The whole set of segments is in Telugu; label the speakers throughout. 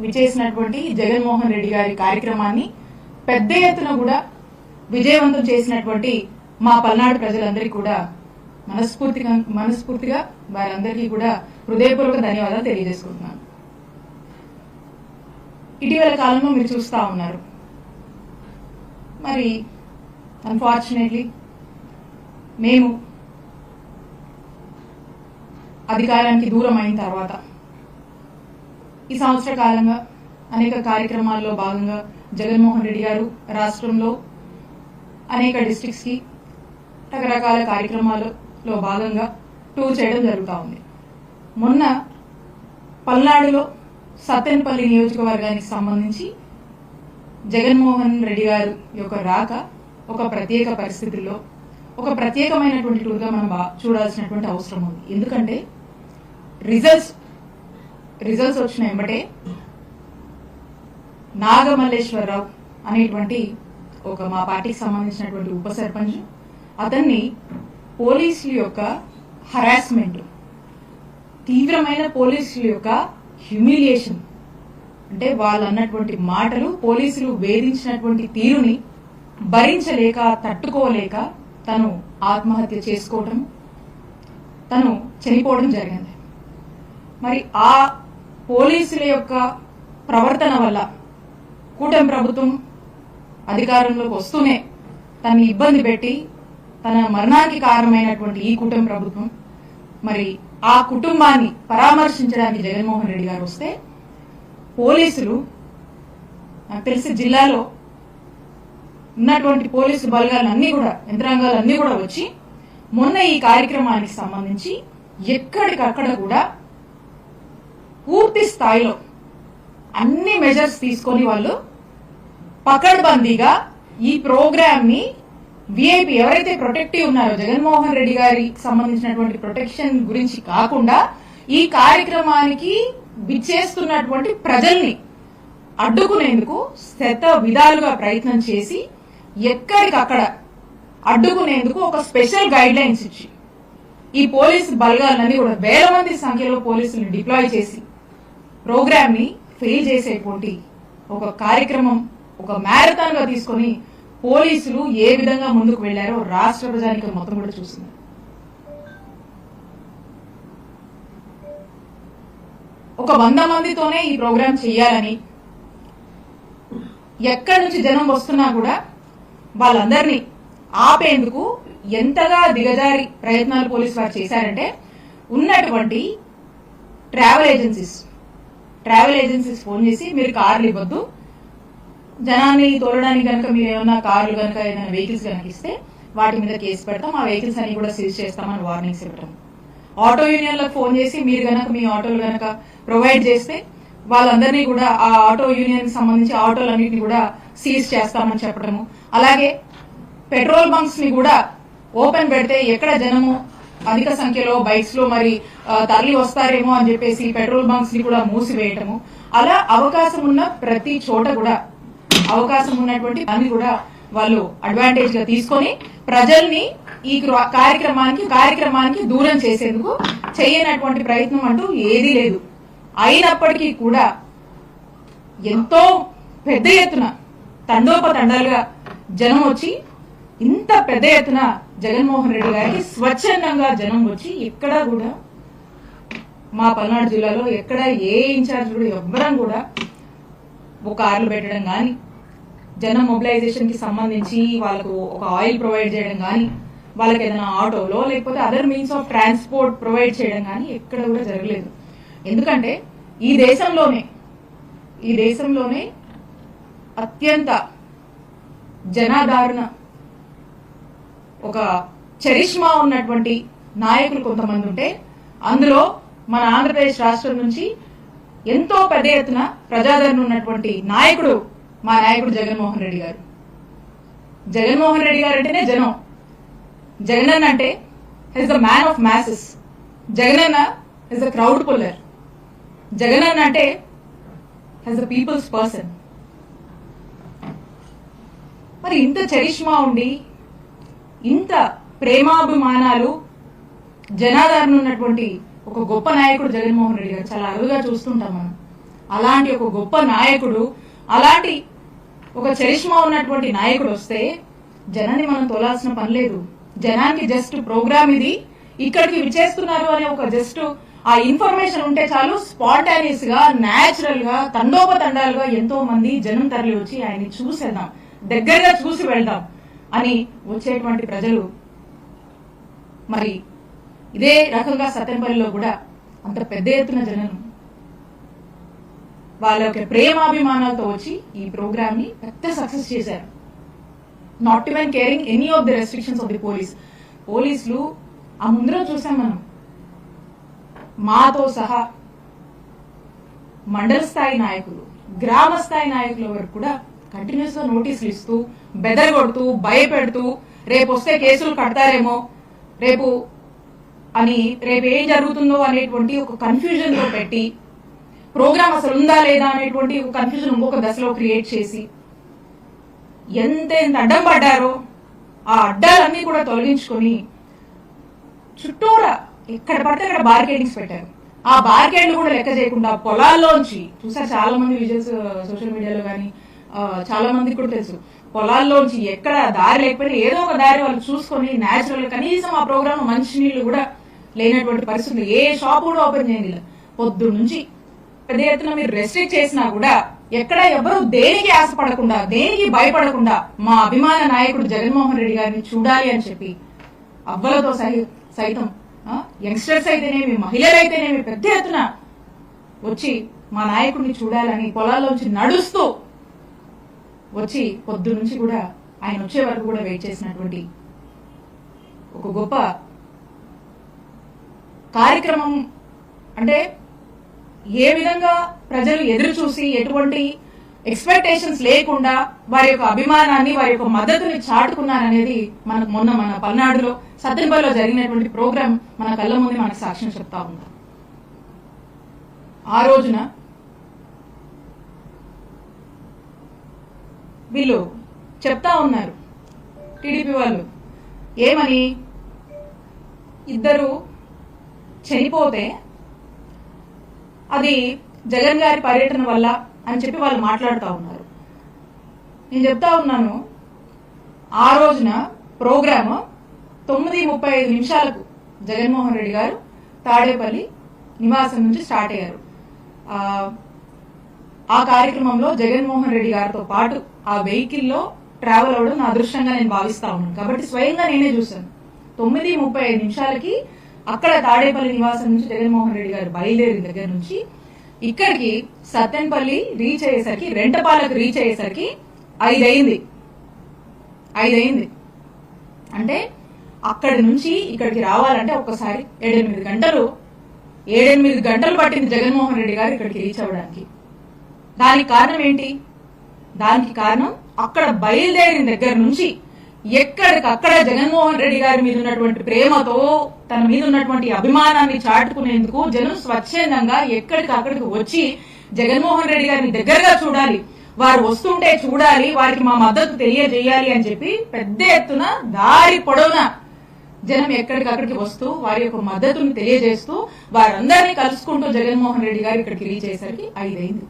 Speaker 1: విచేసినటువంటి జగన్మోహన్ రెడ్డి గారి కార్యక్రమాన్ని పెద్ద ఎత్తున కూడా విజయవంతం చేసినటువంటి మా పల్నాడు ప్రజలందరికీ కూడా మనస్ఫూర్తిగా మనస్ఫూర్తిగా వారందరికీ కూడా హృదయపూర్వక ధన్యవాదాలు తెలియజేసుకుంటున్నాను. ఇటీవల కాలంలో మీరు చూస్తా ఉన్నారు. మరి అన్ఫార్చునేట్లీ మేము అధికారానికి దూరం అయిన తర్వాత ఈ సంవత్సర కాలంగా అనేక కార్యక్రమాల్లో భాగంగా జగన్మోహన్ రెడ్డి గారు రాష్ట్రంలో అనేక డిస్టిక్స్కి కి రకరకాల కార్యక్రమాలలో భాగంగా టూర్ చేయడం జరుగుతూ ఉంది. మొన్న పల్నాడులో సత్తెనపల్లి నియోజకవర్గానికి సంబంధించి జగన్మోహన్ రెడ్డి గారు యొక్క రాక ఒక ప్రత్యేక పరిస్థితుల్లో ఒక ప్రత్యేకమైనటువంటి టూర్గా మనం చూడాల్సినటువంటి అవసరం ఉంది. ఎందుకంటే రిజల్ట్స్ రిజల్ట్స్ వచ్చిన వెంబటే నాగమల్లేశ్వరరావు అనేటువంటి ఒక మా పార్టీకి సంబంధించినటువంటి ఉప సర్పంచ్. అతన్ని పోలీసుల యొక్క హరాస్మెంట్ తీవ్రమైన పోలీసుల యొక్క హ్యూమిలియేషన్ అంటే వాళ్ళు అన్నటువంటి మాటలు పోలీసులు వేధించినటువంటి తీరుని భరించలేక తట్టుకోలేక తను ఆత్మహత్య చేసుకోవడం తను చనిపోవడం జరిగింది. మరి ఆ పోలీసుల యొక్క ప్రవర్తన వల్ల కూటమి ప్రభుత్వం అధికారంలోకి వస్తూనే తనని ఇబ్బంది పెట్టి తన మరణానికి కారణమైనటువంటి ఈ కుటుంబ ప్రభుత్వం మరి ఆ కుటుంబాన్ని పరామర్శించడానికి జగన్మోహన్ రెడ్డి గారు వస్తే పోలీసులు నాకు తెలిసి జిల్లాలో ఉన్నటువంటి పోలీసు బలగాలన్నీ కూడా యంత్రాంగాలన్నీ కూడా వచ్చి మొన్న ఈ కార్యక్రమానికి సంబంధించి ఎక్కడికక్కడ కూడా పూర్తి స్థాయిలో అన్ని మెజర్స్ తీసుకొని వాళ్ళు పకడ్బందీగా ఈ ప్రోగ్రామ్ని విఐపి ఎవరైతే ప్రొటెక్టివ్ ఉన్నారో జగన్మోహన్ రెడ్డి గారికి సంబంధించినటువంటి ప్రొటెక్షన్ గురించి కాకుండా ఈ కార్యక్రమానికి విచ్చేస్తున్నటువంటి ప్రజల్ని అడ్డుకునేందుకు శత విధాలుగా ప్రయత్నం చేసి ఎక్కడికక్కడ అడ్డుకునేందుకు ఒక స్పెషల్ గైడ్ లైన్స్ ఇచ్చి ఈ పోలీసు బలగాలన్నీ కూడా వేల మంది సంఖ్యలో పోలీసులు డిప్లాయ్ చేసి ప్రోగ్రామ్ని ఫెయిల్ చేసేటువంటి ఒక కార్యక్రమం ఒక మ్యారథాన్గా తీసుకొని పోలీసులు ఏ విధంగా ముందుకు వెళ్ళారో రాష్ట్ర ప్రజానికి మొత్తం కూడా చూసింది. ఒక వంద మందితోనే ఈ ప్రోగ్రాం చేయాలని ఎక్కడి నుంచి జనం వస్తున్నా కూడా వాళ్ళందరినీ ఆపేందుకు ఎంతగా దిగజారి ప్రయత్నాలు పోలీసు వారు చేశారంటే ఉన్నటువంటి travel agencies travel agencies phone చేసి మీరు కార్లు ఇవ్వద్దు. జనాన్ని తోలడానికి కనుక మీరు ఏమన్నా కార్లు కనుక ఏదైనా వెహికల్స్ కనుక ఇస్తే వాటి మీద కేసు పెడతాం. ఆ వెహికల్స్ అన్ని కూడా సీజ్ చేస్తామని వార్నింగ్స్ ఇవ్వటం. ఆటో యూనియన్లకు ఫోన్ చేసి మీరు కనుక మీ ఆటోలు కనుక ప్రొవైడ్ చేస్తే వాళ్ళందరినీ కూడా ఆ ఆటో యూనియన్కి సంబంధించి ఆటోలన్నింటినీ కూడా సీజ్ చేస్తామని చెప్పడము. అలాగే పెట్రోల్ బంక్స్ని కూడా ఓపెన్ పెడితే ఎక్కడ జనము అధిక సంఖ్యలో బైక్స్లో మరి తరలి వస్తారేమో అని చెప్పేసి పెట్రోల్ బంక్స్ని కూడా మూసివేయటము. అలా అవకాశం ఉన్న ప్రతి చోట కూడా అవకాశం ఉన్నటువంటి దాన్ని కూడా వాళ్ళు అడ్వాంటేజ్గా తీసుకొని ప్రజల్ని ఈ కార్యక్రమానికి కార్యక్రమానికి దూరం చేసేందుకు చేయనటువంటి ప్రయత్నం అంటూ ఏదీ లేదు. అయినప్పటికీ కూడా ఎంతో పెద్ద ఎత్తున తండోపతండాలుగా జనం వచ్చి ఇంత పెద్ద ఎత్తున జగన్మోహన్ రెడ్డి గారికి స్వచ్ఛందంగా జనం వచ్చి ఎక్కడా కూడా మా పల్నాడు జిల్లాలో ఎక్కడ ఏ ఇన్ఛార్జ్ కూడా ఎవ్వరం కూడా ఒక కార్లు పెట్టడం కానీ జన మొబిలైజేషన్కి సంబంధించి వాళ్ళకు ఒక ఆయిల్ ప్రొవైడ్ చేయడం కానీ వాళ్ళకి ఏదైనా ఆటోలో లేకపోతే other means of transport provide చేయడం కానీ ఎక్కడ కూడా జరగలేదు. ఎందుకంటే ఈ దేశంలోనే ఈ దేశంలోనే అత్యంత జనాదారణ ఒక చరిష్మా ఉన్నటువంటి నాయకులు కొంతమంది ఉంటే అందులో మన ఆంధ్రప్రదేశ్ రాష్ట్రం నుంచి ఎంతో పెద్ద ఎత్తున ప్రజాదరణ ఉన్నటువంటి నాయకుడు మా నాయకుడు జగన్మోహన్ రెడ్డి గారు. జగన్మోహన్ రెడ్డి గారు అంటేనే జనం. జగన్ అంటే he's the man of masses అన్న he's the crowd puller Jagan అంటే హెస్ ద పీపుల్స్ పర్సన్ మరి ఇంత చరిష్మా ఉండి ఇంత ప్రేమాభిమానాలు జనాదరణ ఉన్నటువంటి ఒక గొప్ప నాయకుడు జగన్మోహన్ రెడ్డి గారు చాలా అరుదుగా చూస్తుంటాం మనం. అలాంటి ఒక గొప్ప నాయకుడు అలాంటి ఒక చరిష్మా ఉన్నటువంటి నాయకుడు వస్తే జనాన్ని మనం తోలాల్సిన పని లేదు. జనానికి జస్ట్ ప్రోగ్రామ్ ఇది. ఇక్కడికి విచ్చేస్తున్నారు అనే ఒక జస్ట్ ఆ ఇన్ఫర్మేషన్ ఉంటే చాలు స్పాంటానియస్గా న్యాచురల్గా తండోపతండాలుగా ఎంతో మంది జనం తరలి వచ్చి ఆయన్ని చూసేద్దాం. దగ్గరగా చూసి వెళ్దాం. అని వచ్చేటువంటి ప్రజలు మరి ఇదే రకంగా సత్యంపల్లిలో కూడా అంత పెద్ద ఎత్తున జనం వాళ్ళ యొక్క ప్రేమాభిమానాలతో వచ్చి ఈ ప్రోగ్రామ్ని పెద్ద సక్సెస్ చేశారు. Not even caring any of the restrictions of the police పోలీసులు ఆ ముందర చూసాం మనం. మాతో సహా మండల స్థాయి నాయకులు గ్రామ స్థాయి నాయకుల వరకు కూడా కంటిన్యూస్గా నోటీసులు ఇస్తూ బెదరగొడుతూ భయపెడుతూ రేపు వస్తే కేసులు కడతారేమో రేపు అని రేపు ఏం జరుగుతుందో అనేటువంటి ఒక కన్ఫ్యూజన్లో పెట్టి ప్రోగ్రామ్ అసలు ఉందా లేదా అనేటువంటి ఒక కన్ఫ్యూజన్ ఇంకొక దశలో క్రియేట్ చేసి ఎంత ఎంత అడ్డం పడ్డారో ఆ అడ్డాలన్నీ కూడా తొలగించుకొని చుట్టూరా ఎక్కడ పడితే అక్కడ బార్గెనింగ్స్ పెట్టారు. ఆ బార్గెన్లు కూడా లెక్క చేయకుండా పొలాల్లోంచి చూసా చాలా మంది విజువల్స్ సోషల్ మీడియాలో కానీ చాలా మందికి కూడా తెలుసు. పొలాల్లోంచి ఎక్కడ దారి లేకపోయినా ఏదో ఒక దారి వాళ్ళు చూసుకొని న్యాచురల్ కనీసం ఆ ప్రోగ్రామ్ మంచినీళ్ళు కూడా లేనటువంటి పరిస్థితులు. ఏ షాప్ కూడా ఓపెన్ చేయలేదు పొద్దు నుంచి పెద్ద ఎత్తున మీరు రెస్ట్రిక్ట్ చేసినా కూడా ఎక్కడ ఎవరు దేనికి ఆశపడకుండా దేనికి భయపడకుండా మా అభిమాన నాయకుడు జగన్మోహన్ రెడ్డి గారిని చూడాలి అని చెప్పి అవ్వలతో సైతం ఆ, యంగ్స్టర్స్ అయితేనేమి మహిళలు అయితేనేమి పెద్ద ఎత్తున వచ్చి మా నాయకుడిని చూడాలని పొలాల్లోంచి నడుస్తూ వచ్చి పొద్దు నుంచి కూడా ఆయన వచ్చే వరకు కూడా వెయిట్ చేసినటువంటి ఒక గొప్ప కార్యక్రమం. అంటే ఏ విధంగా ప్రజలు ఎదురు చూసి ఎటువంటి ఎక్స్పెక్టేషన్స్ లేకుండా వారి యొక్క అభిమానాన్ని వారి యొక్క మద్దతుని చాటుకున్నారనేది మనకు మొన్న మన పల్నాడులో సత్యనపల్లిలో జరిగినటువంటి ప్రోగ్రాం మన కళ్ళ ముందు మనకు సాక్ష్యం చెప్తా ఉంది ఆ రోజున వీళ్ళు చెప్తా ఉన్నారు. టీడీపీ వాళ్ళు ఏమని? ఇద్దరు చనిపోతే అది జగన్ గారి పర్యటన వల్ల అని చెప్పి వాళ్ళు మాట్లాడుతూ ఉన్నారు. నేను చెప్తా ఉన్నాను ఆ రోజున ప్రోగ్రామ్ తొమ్మిది ముప్పై ఐదు నిమిషాలకు జగన్మోహన్ రెడ్డి గారు తాడేపల్లి నివాసం నుంచి స్టార్ట్ అయ్యారు. ఆ, కార్యక్రమంలో జగన్మోహన్ రెడ్డి గారితో పాటు ఆ వెహికల్లో ట్రావెల్ అవ్వడం నా అదృష్టంగా నేను భావిస్తా ఉన్నాను. కాబట్టి స్వయంగా నేనే చూశాను. తొమ్మిది ముప్పై ఐదు నిమిషాలకి అక్కడ తాడేపల్లి నివాసం నుంచి జగన్మోహన్ రెడ్డి గారు బయలుదేరిన దగ్గర నుంచి ఇక్కడికి సత్తెనపల్లి రీచ్ అయ్యేసరికి రెంటపాలకు రీచ్ అయ్యేసరికి ఐదు అయింది ఐదు అంటే అక్కడి నుంచి ఇక్కడికి రావాలంటే ఒక్కసారి ఏడెనిమిది గంటలు ఏడెనిమిది గంటలు పట్టింది జగన్మోహన్ రెడ్డి గారు ఇక్కడికి రీచ్ అవ్వడానికి. దానికి కారణం ఏంటి? దానికి కారణం అక్కడ బయలుదేరిన దగ్గర నుంచి ఎక్కడికక్కడ జగన్మోహన్ రెడ్డి గారి మీద ఉన్నటువంటి ప్రేమతో తన మీద ఉన్నటువంటి అభిమానాన్ని చాటుకునేందుకు జనం స్వచ్ఛందంగా ఎక్కడికక్కడికి వచ్చి జగన్మోహన్ రెడ్డి గారిని దగ్గరగా చూడాలి. వారు వస్తుంటే చూడాలి వారికి మా మద్దతు తెలియజేయాలి అని చెప్పి పెద్ద ఎత్తున దారి పొడవునా జనం ఎక్కడికక్కడికి వస్తూ వారి యొక్క మద్దతుని తెలియజేస్తూ వారందరినీ కలుసుకుంటూ జగన్మోహన్ రెడ్డి గారు ఇక్కడికి రీచ్ అయ్యేసరికి ఐదైంది.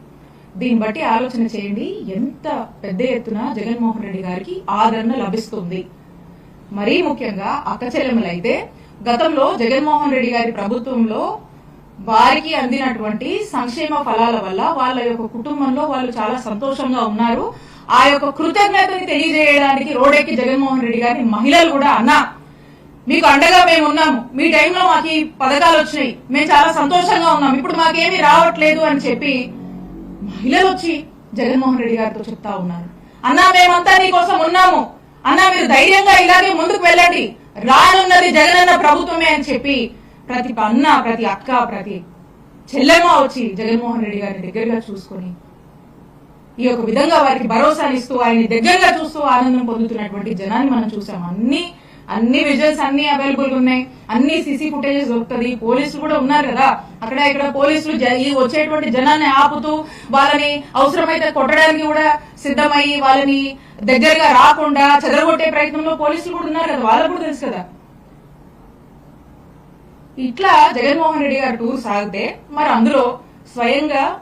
Speaker 1: దీన్ని బట్టి ఆలోచన చేయండి. ఎంత పెద్ద ఎత్తున జగన్మోహన్ రెడ్డి గారికి ఆదరణ లభిస్తుంది. మరీ ముఖ్యంగా అక్కచెల్లెములైతే గతంలో జగన్మోహన్ రెడ్డి గారి ప్రభుత్వంలో వారికి అందినటువంటి సంక్షేమ ఫలాల వల్ల వాళ్ళ యొక్క కుటుంబంలో వాళ్ళు చాలా సంతోషంగా ఉన్నారు. ఆ యొక్క కృతజ్ఞతని తెలియజేయడానికి రోడెక్కి జగన్మోహన్ రెడ్డి గారిని మహిళలు కూడా అన్నా. మీకు అండగా మేము ఉన్నాము. మీ టైంలో మాకు ఈ పథకాలు వచ్చినాయి. మేము చాలా సంతోషంగా ఉన్నాం ఇప్పుడు మాకేమీ రావట్లేదు అని చెప్పి మహిళలు వచ్చి జగన్మోహన్ రెడ్డి గారితో చెప్తా ఉన్నారు. అన్నా మేమంతా నీకోసం ఉన్నాము. అన్నా మీరు ధైర్యంగా ఇలాగే ముందుకు వెళ్ళండి. రానున్నది జగనన్న ప్రభుత్వమే అని చెప్పి ప్రతి అన్న ప్రతి అక్క ప్రతి చెల్లెమ్మ వచ్చి జగన్మోహన్ రెడ్డి గారిని దగ్గరగా చూసుకొని ఈ యొక్క విధంగా వారికి భరోసానిస్తూ ఆయన్ని దగ్గరగా చూస్తూ ఆనందం పొందుతున్నటువంటి జనాన్ని మనం చూసాం. అన్ని అన్ని విజువల్స్ అన్ని అవైలబుల్గా ఉన్నాయి. అన్ని సీసీ ఫుటేజెస్ దొరుకుతుంది. పోలీసులు కూడా ఉన్నారు కదా. అక్కడ ఇక్కడ పోలీసులు ఈ వచ్చేటువంటి జనాన్ని ఆపుతూ వాళ్ళని అవసరమైతే కొట్టడానికి కూడా సిద్ధమయ్యి వాళ్ళని దగ్గరగా రాకుండా చెదరగొట్టే ప్రయత్నంలో పోలీసులు కూడా ఉన్నారు కదా. వాళ్ళకు కూడా తెలుసు కదా. ఇట్లా జగన్మోహన్ రెడ్డి గారు టూర్ సాగితే మరి అందులో స్వయంగా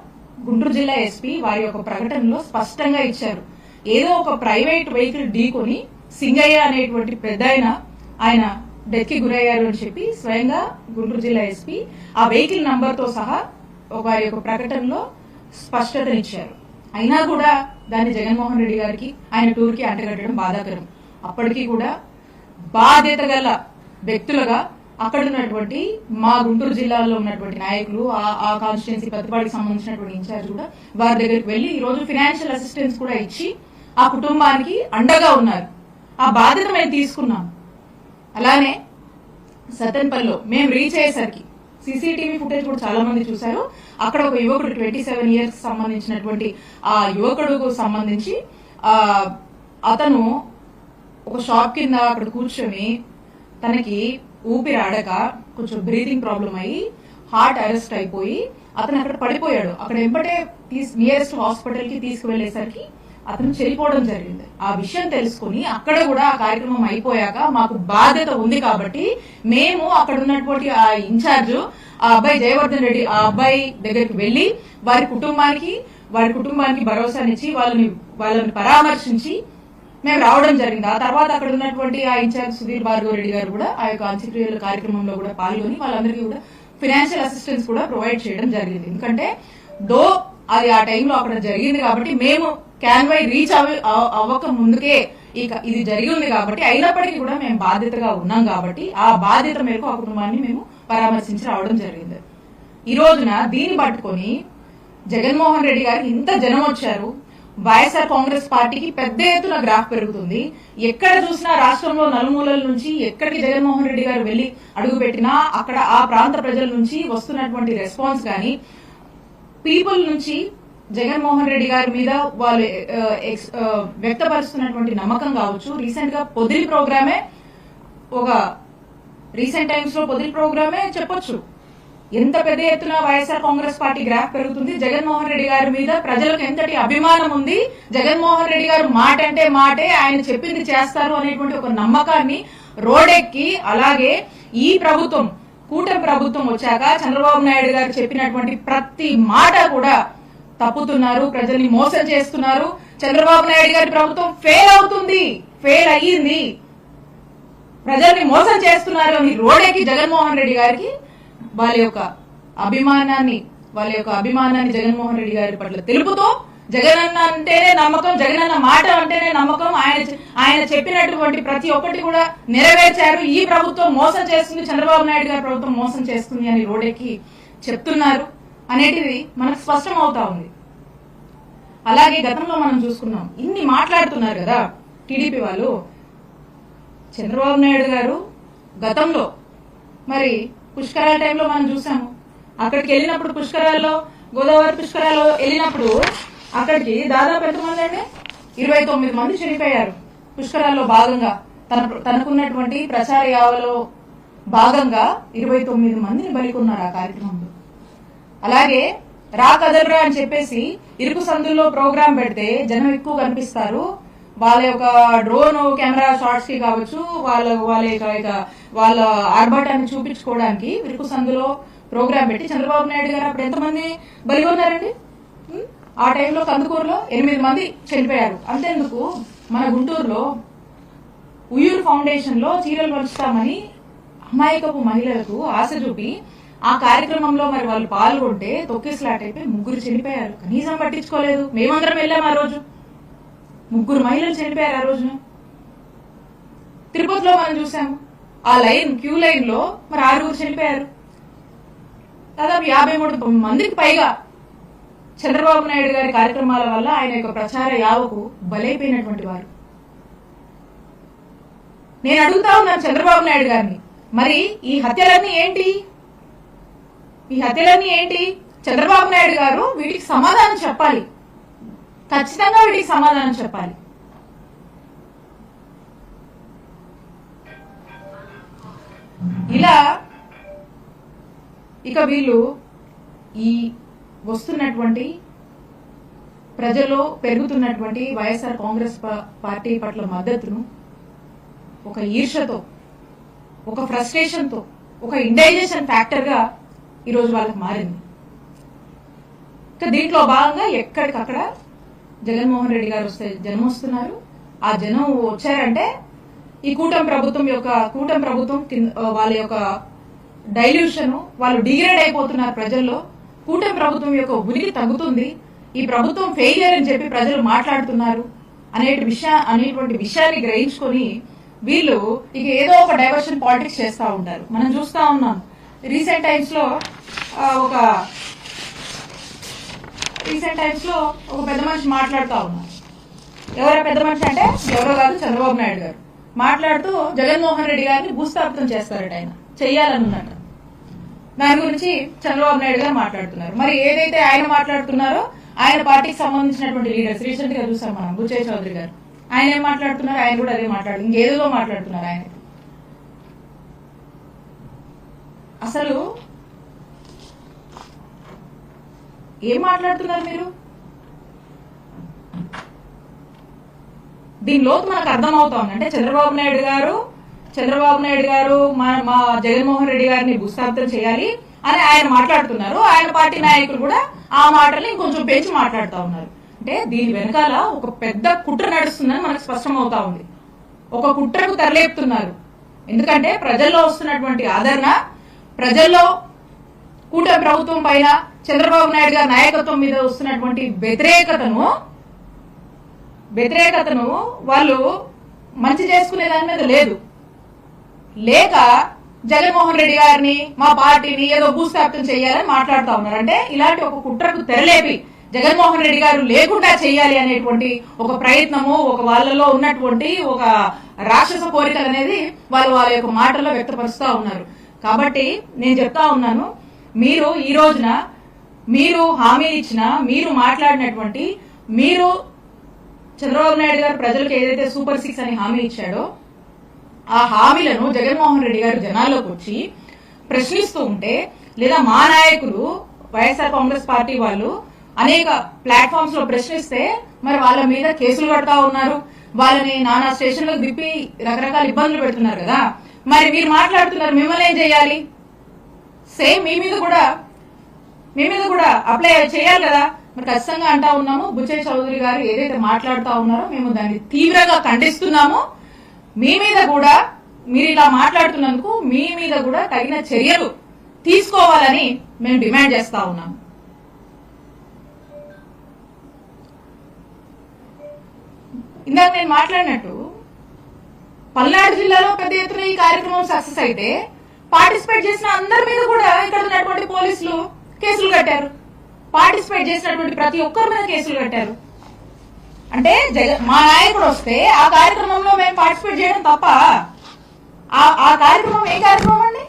Speaker 1: గుంటూరు జిల్లా ఎస్పీ వారి యొక్క ప్రకటనలో స్పష్టంగా ఇచ్చారు. ఏదో ఒక ప్రైవేట్ వెహికల్ ఢీకొని సింగయ్య అనేటువంటి పెద్ద ఆయన ఆయన డెత్కి గురయ్యారు అని చెప్పి స్వయంగా గుంటూరు జిల్లా ఎస్పీ ఆ వెహికల్ నంబర్తో సహా ఒక వారి యొక్క ప్రకటనలో స్పష్టతనిచ్చారు. అయినా కూడా దాన్ని జగన్మోహన్ రెడ్డి గారికి ఆయన టూర్కి అంటగట్టడం బాధాకరం. అప్పటికీ కూడా బాధ్యత గల వ్యక్తులుగా అక్కడ ఉన్నటువంటి మా గుంటూరు జిల్లాలో ఉన్నటువంటి నాయకులు ఆ- కాన్స్టిట్యున్సీ ప్రతిపాటికి సంబంధించినటువంటి ఇన్ఛార్జ్ కూడా వారి దగ్గరికి వెళ్ళి ఈ రోజు ఫినాన్షియల్ అసిస్టెన్స్ కూడా ఇచ్చి ఆ కుటుంబానికి అండగా ఉన్నారు. ఆ బాధ్యత మేము తీసుకున్నాం అలానే సతన్పల్లిలో మేము రీచ్ అయ్యేసరికి సీసీటీవీ ఫుటేజ్ కూడా చాలా మంది చూశారు. అక్కడ ఒక యువకుడు ట్వంటీ సెవెన్ ఇయర్స్ సంబంధించినటువంటి ఆ యువకుడుకు సంబంధించి అతను ఒక షాప్ కింద అక్కడ కూర్చొని తనకి ఊపిరి ఆడక కొంచెం బ్రీతింగ్ ప్రాబ్లం అయ్యి హార్ట్ అరెస్ట్ అయిపోయి అతను అక్కడ పడిపోయాడు. అక్కడ ఎంబటే నియరెస్ట్ హాస్పిటల్కి తీసుకువెళ్ళేసరికి అతను చనిపోవడం జరిగింది. ఆ విషయం తెలుసుకుని అక్కడ కూడా ఆ కార్యక్రమం అయిపోయాక మాకు బాధ్యత ఉంది కాబట్టి మేము అక్కడ ఉన్నటువంటి ఆ ఇన్ఛార్జ్ ఆ అబ్బాయి జయవర్ధన్ రెడ్డి ఆ అబ్బాయి దగ్గరికి వెళ్ళి వారి కుటుంబానికి వారి కుటుంబానికి భరోసానిచ్చి వాళ్ళని వాళ్ళని పరామర్శించి మేము రావడం జరిగింది. ఆ తర్వాత అక్కడ ఉన్నటువంటి ఆ ఇన్ఛార్జ్ సుధీర్ భార్గవ రెడ్డి గారు కూడా ఆ యొక్క అంత్యక్రియల కార్యక్రమంలో కూడా పాల్గొని వాళ్ళందరికీ కూడా ఫినాన్షియల్ అసిస్టెన్స్ కూడా ప్రొవైడ్ చేయడం జరిగింది. ఎందుకంటే దో అది ఆ టైంలో అక్కడ జరిగింది కాబట్టి మేము క్యాన్వై రీచ్ అవ అవ్వక ముందుకే ఇక ఇది జరిగి ఉంది కాబట్టి అయినప్పటికీ కూడా మేము బాధ్యతగా ఉన్నాం కాబట్టి ఆ బాధ్యత మేరకు ఆ కుటుంబాన్ని మేము పరామర్శించి రావడం జరిగింది. ఈ రోజున దీన్ని పట్టుకొని జగన్మోహన్ రెడ్డి గారికి ఇంత జనం వచ్చారు. వైఎస్ఆర్ కాంగ్రెస్ పార్టీకి పెద్ద ఎత్తున గ్రాఫ్ పెరుగుతుంది. ఎక్కడ చూసినా రాష్ట్రంలో నలుమూలల నుంచి ఎక్కడికి జగన్మోహన్ రెడ్డి గారు వెళ్ళి అడుగుపెట్టినా అక్కడ ఆ ప్రాంత ప్రజల నుంచి వస్తున్నటువంటి రెస్పాన్స్ కానీ పీపుల్ నుంచి జగన్మోహన్ రెడ్డి గారి మీద వాళ్ళు వ్యక్తపరుస్తున్నటువంటి నమ్మకం కావచ్చు. రీసెంట్గా పొదిలి ప్రోగ్రామే ఒక రీసెంట్ టైమ్స్లో పొదిలి ప్రోగ్రామే చెప్పొచ్చు. ఎంత పెద్ద ఎత్తున వైఎస్ఆర్ కాంగ్రెస్ పార్టీ గ్రాఫ్ పెరుగుతుంది. జగన్మోహన్ రెడ్డి గారి మీద ప్రజలకు ఎంతటి అభిమానం ఉంది? జగన్మోహన్ రెడ్డి గారు మాట అంటే మాటే ఆయన చెప్పింది చేస్తారు అనేటువంటి ఒక నమ్మకాన్ని రోడెక్కి అలాగే ఈ ప్రభుత్వం కూటమి ప్రభుత్వం వచ్చాక చంద్రబాబు నాయుడు గారు చెప్పినటువంటి ప్రతి మాట కూడా తప్పుతున్నారు ప్రజల్ని మోసం చేస్తున్నారు. చంద్రబాబు నాయుడు గారి ప్రభుత్వం ఫెయిల్ అవుతుంది. ఫెయిల్ అయ్యింది. ప్రజల్ని మోసం చేస్తున్నారు అని రోడెక్కి జగన్మోహన్ రెడ్డి గారికి వాళ్ళ యొక్క అభిమానాన్ని వాళ్ళ యొక్క అభిమానాన్ని జగన్మోహన్ రెడ్డి గారి పట్ల తెలుపుతూ జగనన్న అంటేనే నమ్మకం జగనన్న మాట అంటేనే నమ్మకం. ఆయన ఆయన చెప్పినటువంటి ప్రతి ఒక్కటి కూడా నెరవేర్చారు. ఈ ప్రభుత్వం మోసం చేస్తుంది చంద్రబాబు నాయుడు గారి ప్రభుత్వం మోసం చేస్తుంది అని రోడెక్కి చెప్తున్నారు. అనేటివి మనకు స్పష్టం అవుతా ఉంది. అలాగే గతంలో మనం చూసుకున్నాం. ఇన్ని మాట్లాడుతున్నారు కదా టీడీపీ వాళ్ళు. చంద్రబాబు నాయుడు గారు గతంలో మరి పుష్కరాల టైంలో మనం చూసాము. అక్కడికి వెళ్ళినప్పుడు పుష్కరాల్లో గోదావరి పుష్కరాల్లో వెళ్ళినప్పుడు అక్కడికి దాదాపు ఎంతమంది అండి ఇరవై తొమ్మిది మంది చనిపోయారు. పుష్కరాల్లో భాగంగా తన తనకున్నటువంటి ప్రచార యావలో భాగంగా ఇరవై తొమ్మిది మందిని బలికొన్నారు ఆ కార్యక్రమంలో. అలాగే రా కదలరా అని చెప్పేసి ఇరుకు సందుల్లో ప్రోగ్రాం పెడితే జనం ఎక్కువ కనిపిస్తారు. వాళ్ళ యొక్క డ్రోన్ కెమెరా షార్ట్స్కి కావచ్చు వాళ్ళ వాళ్ళ యొక్క ఇక వాళ్ళ ఆర్భాటాన్ని చూపించుకోవడానికి ఇరుకు సందులో ప్రోగ్రాం పెట్టి చంద్రబాబు నాయుడు గారు అప్పుడు ఎంతమంది బలిగొన్నారండి? ఆ టైంలో కందుకూరులో ఎనిమిది మంది చనిపోయారు. అంతేందుకు మన గుంటూరులో ఉయ్యూరు ఫౌండేషన్లో చీరలు పంచుతామని అమాయకపు మహిళలకు ఆశ చూపి ఆ కార్యక్రమంలో మరి వాళ్ళు పాల్గొంటే తొక్కిసలాట అయిపోయి ముగ్గురు చనిపోయారు. కనీసం పట్టించుకోలేదు. మేమందరం వెళ్ళాం ఆ రోజు. ముగ్గురు మహిళలు చనిపోయారు ఆ రోజున. తిరుపతిలో మనం చూసాము. ఆ లైన్ క్యూ లైన్లో మరి ఆరుగురు చనిపోయారు. దాదాపు యాభై మూడు మందికి పైగా చంద్రబాబు నాయుడు గారి కార్యక్రమాల వల్ల ఆయన యొక్క ప్రచార యావకు బలైపోయినటువంటి వారు. నేను అడుగుతా ఉన్నాను చంద్రబాబు నాయుడు గారిని. మరి ఈ హత్యలన్నీ ఏంటి? ఈ హత్యలన్నీ ఏంటి? చంద్రబాబు నాయుడు గారు వీటికి సమాధానం చెప్పాలి. ఖచ్చితంగా వీటికి సమాధానం చెప్పాలి. ఇలా ఇక వీళ్ళు ఈ వస్తున్నటువంటి ప్రజలు పెరుగుతున్నటువంటి వైఎస్ఆర్ కాంగ్రెస్ పార్టీ పట్ల మద్దతును ఒక ఈర్షతో ఒక ఫ్రస్ట్రేషన్తో ఒక ఇండైజేషన్ ఫ్యాక్టర్గా ఈరోజు వాళ్ళకి మారింది. ఇంకా దీంట్లో భాగంగా ఎక్కడికక్కడ జగన్మోహన్ రెడ్డి గారు వస్తే జనం వస్తున్నారు. ఆ జనం వచ్చారంటే ఈ కూటమి ప్రభుత్వం యొక్క కూటమి ప్రభుత్వం కింద- వాళ్ళ యొక్క డైల్యూషన్ వాళ్ళు డిగ్రేడ్ అయిపోతున్నారు ప్రజల్లో. కూటమి ప్రభుత్వం యొక్క ఉనికి తగ్గుతుంది. ఈ ప్రభుత్వం ఫెయిలియర్ అని చెప్పి ప్రజలు మాట్లాడుతున్నారు అనే విషయా అనేటువంటి విషయాన్ని గ్రహించుకొని వీళ్ళు ఇక ఏదో ఒక డైవర్షన్ పాలిటిక్స్ చేస్తూ ఉంటారు. మనం చూస్తా ఉన్నాం. రీసెంట్ టైమ్స్లో ఒక రీసెంట్ టైమ్స్లో ఒక పెద్ద మనిషి మాట్లాడుతూ ఉన్నారు. ఎవరో పెద్ద మనిషి అంటే? ఎవరో కాదు చంద్రబాబు నాయుడు గారు. మాట్లాడుతూ జగన్మోహన్ రెడ్డి గారిని భూస్థాపితం చేస్తారట ఆయన. చెయ్యాలనున్నట్టు దాని గురించి చంద్రబాబు నాయుడు గారు మాట్లాడుతున్నారు. మరి ఏదైతే ఆయన మాట్లాడుతున్నారో ఆయన పార్టీకి సంబంధించినటువంటి లీడర్స్ రీసెంట్గా చూసాం మనం బుచ్చయ్య చౌదరి గారు. ఆయన ఏం మాట్లాడుతున్నారు? ఆయన కూడా అదే మాట్లాడుతుంది ఇంకేదో మాట్లాడుతున్నారు ఆయన. అసలు ఏం మాట్లాడుతున్నారు మీరు? దీని లోతు మనకు అర్థం అవుతోంది అంటే చంద్రబాబు నాయుడు గారు చంద్రబాబు నాయుడు గారు మా మా జగన్మోహన్ రెడ్డి గారిని భూస్థాపితం చేయాలి అని ఆయన మాట్లాడుతున్నారు. ఆయన పార్టీ నాయకులు కూడా ఆ మాటల్ని కొంచెం పెంచి మాట్లాడుతూ ఉన్నారు. అంటే దీని వెనకాల ఒక పెద్ద కుట్ర నడుస్తుందని మనకు స్పష్టం అవుతా ఉంది. ఒక కుట్రకు తెరలేపుతున్నారు. ఎందుకంటే ప్రజల్లో వస్తున్నటువంటి ఆదరణ ప్రజల్లో కూటమి ప్రభుత్వం పైన చంద్రబాబు నాయుడు గారి నాయకత్వం మీద వస్తున్నటువంటి వ్యతిరేకతను వ్యతిరేకతను వాళ్ళు మంచి చేసుకునే దాని మీద లేదు. లేక జగన్మోహన్ రెడ్డి గారిని మా పార్టీని ఏదో భూస్థాపితం చేయాలని మాట్లాడుతూ ఉన్నారు. అంటే ఇలాంటి ఒక కుట్రకు తెరలేపి జగన్మోహన్ రెడ్డి గారు లేకుండా చేయాలి అనేటువంటి ఒక ప్రయత్నము ఒక వాళ్ళలో ఉన్నటువంటి ఒక రాక్షస కోరికలు అనేది వాళ్ళు వాళ్ళ యొక్క మాటల్లో వ్యక్తపరుస్తూ ఉన్నారు. కాబట్టి నేను చెప్తా ఉన్నాను మీరు ఈ రోజున మీరు హామీ ఇచ్చిన మీరు మాట్లాడినటువంటి మీరు చంద్రబాబు నాయుడు గారు ప్రజలకు ఏదైతే సూపర్ సిక్స్ అని హామీ ఇచ్చాడో ఆ హామీలను జగన్మోహన్ రెడ్డి గారు జనాల్లోకి వచ్చి ప్రశ్నిస్తూ ఉంటే లేదా మా నాయకులు వైఎస్ఆర్ కాంగ్రెస్ పార్టీ వాళ్ళు అనేక ప్లాట్ఫామ్స్లో ప్రశ్నిస్తే మరి వాళ్ళ మీద కేసులు కడతా ఉన్నారు. వాళ్ళని నానా స్టేషన్లకు దిప్పి రకరకాల ఇబ్బందులు పెడుతున్నారు కదా. మరి మీరు మాట్లాడుతున్నారు మిమ్మల్ని ఏం చేయాలి? సేమ్ మీ మీద కూడా మీ మీద కూడా అప్లై చేయాలి కదా? మరి ఖచ్చితంగా అంటా ఉన్నాము బుచ్చయ్య చౌదరి గారు ఏదైతే మాట్లాడుతూ ఉన్నారో మేము దాన్ని తీవ్రంగా ఖండిస్తున్నాము. మీ మీద కూడా మీరు ఇలా మాట్లాడుతున్నందుకు మీ మీద కూడా తగిన చర్యలు తీసుకోవాలని మేము డిమాండ్ చేస్తా ఉన్నాము. ఇందాక నేను మాట్లాడినట్టు పల్నాడు జిల్లాలో పెద్ద ఎత్తున ఈ కార్యక్రమం సక్సెస్ అయితే పార్టిసిపేట్ చేసిన అందరి మీద కూడా ఇక్కడ ఉన్నటువంటి పోలీసులు కేసులు కట్టారు. పార్టిసిపేట్ చేసినటువంటి ప్రతి ఒక్కరి మీద కేసులు కట్టారు. అంటే మా నాయకుడు వస్తే ఆ కార్యక్రమంలో మేము పార్టిసిపేట్ చేయడం తప్ప ఆ ఆ కార్యక్రమం ఏ కార్యక్రమం అండి?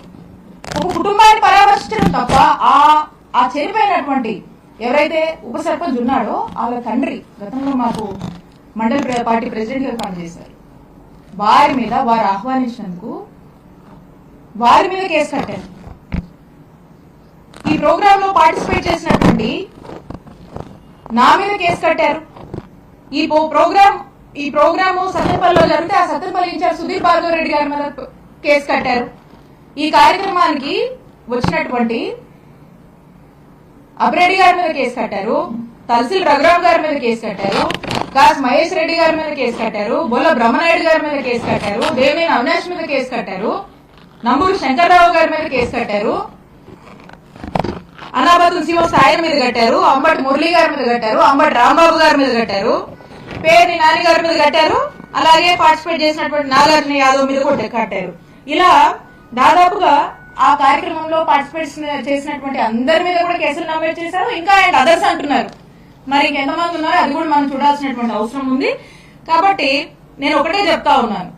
Speaker 1: ఒక కుటుంబాన్ని పరామర్శించడం తప్ప ఆ ఆ చనిపోయినటువంటి ఎవరైతే ఉప సర్పంచ్ ఉన్నాడో వాళ్ళ తండ్రి గతంలో మాకు మండల పార్టీ ప్రెసిడెంట్గా పనిచేశారు. వారి మీద వారు ఆహ్వానించినందుకు వారి మీద కేసు కట్టారు ఈ ప్రోగ్రామ్లో పార్టిసిపేట్ చేసినటువంటి నా మీద కేసు కట్టారు. ఈ పో- ప్రోగ్రామ్ ఈ ప్రోగ్రామ్ సత్యపల్లిలో జరిగితే ఆ సత్యపల్లి ఇన్ఛార్జ్ సుధీర్ భార్గవ రెడ్డి గారి మీద కేసు కట్టారు. ఈ కార్యక్రమానికి వచ్చినటువంటి అభిరెడ్డి గారి మీద కేసు కట్టారు. తహసీల్ రఘురామ్ గారి మీద కేసు కట్టారు. కాస్ మహేష్ రెడ్డి గారి మీద కేసు కట్టారు బొల్ల బ్రహ్మనాయుడు గారి మీద కేసు కట్టారు దేవేని అవినాష్ మీద కేసు కట్టారు నంబూరు శంకర్రావు గారి మీద కేసు కట్టారు అనాబతుల్ శివ సాయి మీద కట్టారు అంబటి మురళి గారి మీద కట్టారు అంబటి రాంబాబు గారి మీద కట్టారు పేరుని నాని గారి మీద కట్టారు అలాగే పార్టిసిపేట్ చేసినటువంటి నాగార్జున యాదవ్ మీద కూడా కట్టారు. ఇలా దాదాపుగా ఆ కార్యక్రమంలో పార్టిసిపేట్ చేసినటువంటి అందరి మీద కూడా కేసులు నమోదు చేశారు ఇంకా ఆయన అదర్స్ అంటున్నారు. మరి ఇంకెంతమంది ఉన్నారో అది కూడా మనం చూడాల్సినటువంటి అవసరం ఉంది. కాబట్టి నేను ఒకటే చెప్తా ఉన్నాను.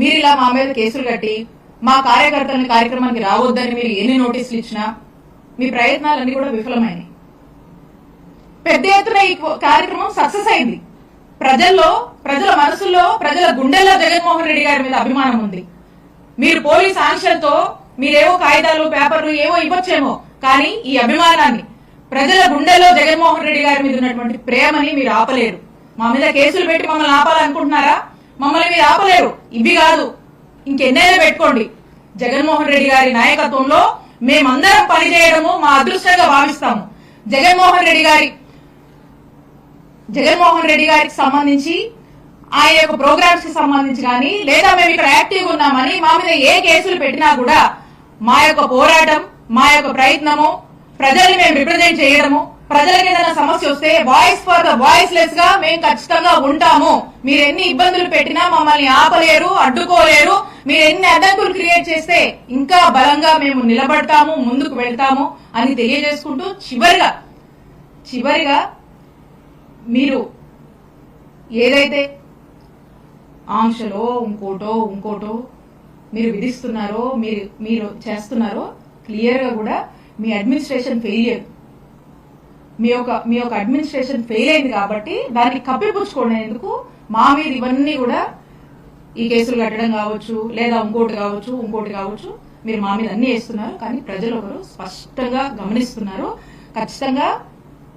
Speaker 1: మీరు ఇలా మా మీద కేసులు కట్టి మా కార్యకర్తలని కార్యక్రమానికి రావద్దని మీరు ఎన్ని నోటీసులు ఇచ్చినా మీ ప్రయత్నాలన్నీ కూడా విఫలమైనాయి. పెద్ద ఎత్తున ఈ కార్యక్రమం సక్సెస్ అయింది. ప్రజల్లో ప్రజల మనసుల్లో ప్రజల గుండెల్లో జగన్మోహన్ రెడ్డి గారి మీద అభిమానం ఉంది. మీరు పోలీస్ ఆంక్షలతో మీరేవో కాగితాలు పేపర్లు ఏవో ఇవ్వచ్చేమో కానీ ఈ అభిమానాన్ని ప్రజల గుండెల్లో జగన్మోహన్ రెడ్డి గారి మీద ఉన్నటువంటి ప్రేమని మీరు ఆపలేరు. మా మీద కేసులు పెట్టి మమ్మల్ని ఆపాలనుకుంటున్నారా? మమ్మల్ని మీరు ఆపలేరు. ఇవి కాదు. ఇంకెన్నైనా పెట్టుకోండి. జగన్మోహన్ రెడ్డి గారి నాయకత్వంలో మేమందరం పనిచేయడము మా అదృష్టంగా భావిస్తాము. జగన్మోహన్ రెడ్డి గారి జగన్మోహన్ రెడ్డి గారికి సంబంధించి ఆయన యొక్క ప్రోగ్రామ్స్కి సంబంధించి కానీ లేదా మేము ఇక్కడ యాక్టివ్ ఉన్నామని మా మీద ఏ కేసులు పెట్టినా కూడా మా యొక్క పోరాటం మా యొక్క ప్రయత్నము ప్రజల్ని మేము రిప్రజెంట్ చేయడము ప్రజలకు ఏదైనా సమస్య వస్తే వాయిస్ ఫర్ ద వాయిస్ లెస్గా మేము ఖచ్చితంగా ఉంటాము. మీరు ఎన్ని ఇబ్బందులు పెట్టినా మమ్మల్ని ఆపలేరు అడ్డుకోలేరు. మీరు ఎన్ని అడ్డంకులు క్రియేట్ చేస్తే ఇంకా బలంగా మేము నిలబడతాము ముందుకు వెళ్తాము అని తెలియజేసుకుంటూ చివరిగా చివరిగా మీరు ఏదైతే ఆంక్షలో ఇంకోటో ఇంకోటో మీరు విధిస్తున్నారో మీరు మీరు చేస్తున్నారో క్లియర్గా కూడా మీ అడ్మినిస్ట్రేషన్ ఫెయిలియర్ మీ యొక్క మీ యొక్క అడ్మినిస్ట్రేషన్ ఫెయిల్ అయింది కాబట్టి దాన్ని కప్పిపుచ్చుకునేందుకు మా మీద ఇవన్నీ కూడా ఈ కేసులు కట్టడం కావచ్చు లేదా ఇంకోటి కావచ్చు ఇంకోటి కావచ్చు మీరు మా మీద అన్ని వేస్తున్నారు. కానీ ప్రజలు ఒకరు స్పష్టంగా గమనిస్తున్నారు. ఖచ్చితంగా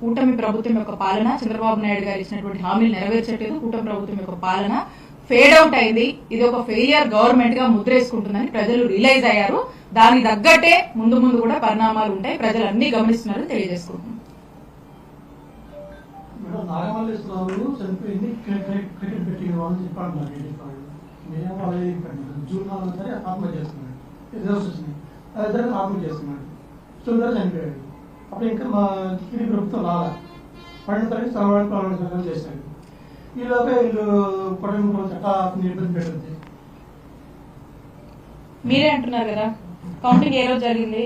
Speaker 1: కూటమి ప్రభుత్వం యొక్క పాలన చంద్రబాబు నాయుడు గారు ఇచ్చినటువంటి హామీలు నెరవేర్చట్లేదు. కూటమి ప్రభుత్వం యొక్క పాలన ఫేడ్ అవుట్ అయింది. ఇది ఒక ఫెయిలియర్ గవర్నమెంట్గా ముద్రేసుకుంటుందని ప్రజలు రియలైజ్ అయ్యారు. దానికి తగ్గట్టే ముందు ముందు కూడా పరిణామాలు ఉంటాయి. ప్రజలు అన్ని గమనిస్తున్నారని
Speaker 2: తెలియజేసుకుంటున్నారు అప్పుడు ఇంకా మా టీడీ ప్రభుత్వం చేశాడు. వీళ్ళు కుటుంబం చట్ట ఇబ్బంది పెట్టింది.
Speaker 1: మీరే అంటున్నారు కదా కౌంటింగ్ ఏ రోజు జరిగింది?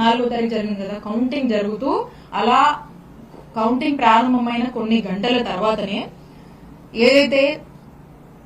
Speaker 2: నాలుగో
Speaker 1: తారీఖు. జరిగింది కదా కౌంటింగ్ జరుగుతూ అలా కౌంటింగ్ ప్రారంభమైన కొన్ని గంటల తర్వాతనే ఏదైతే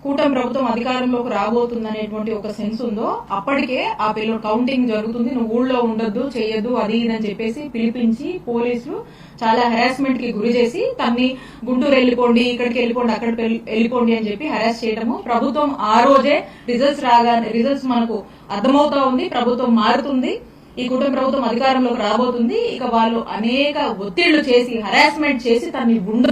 Speaker 1: కూటమి ప్రభుత్వం అధికారంలోకి రాబోతుందనేటువంటి ఒక సెన్స్ ఉందో అప్పటికే ఆ పిల్లలు కౌంటింగ్ జరుగుతుంది. నువ్వు ఊళ్ళో ఉండొద్దు చేయొద్దు అది ఇదని చెప్పేసి పిలిపించి పోలీసులు చాలా హెరాస్మెంట్కి గురి చేసి తన్ని గుంటూరు వెళ్ళిపోండి ఇక్కడికి వెళ్ళిపోండి అక్కడికి వెళ్ళి- వెళ్ళిపోండి అని చెప్పి హెరాస్ చేయడము ప్రభుత్వం ఆ రోజే రిజల్ట్స్ రాగానే రిజల్ట్స్ మనకు అర్థమవుతా ఉంది ప్రభుత్వం మారుతుంది. ఈ కుటుంబ ప్రభుత్వం అధికారంలోకి రాబోతుంది. ఇక వాళ్ళు అనేక ఒత్తిళ్ళు చేసి హెరాస్మెంట్ చేసి తన్ని గుండె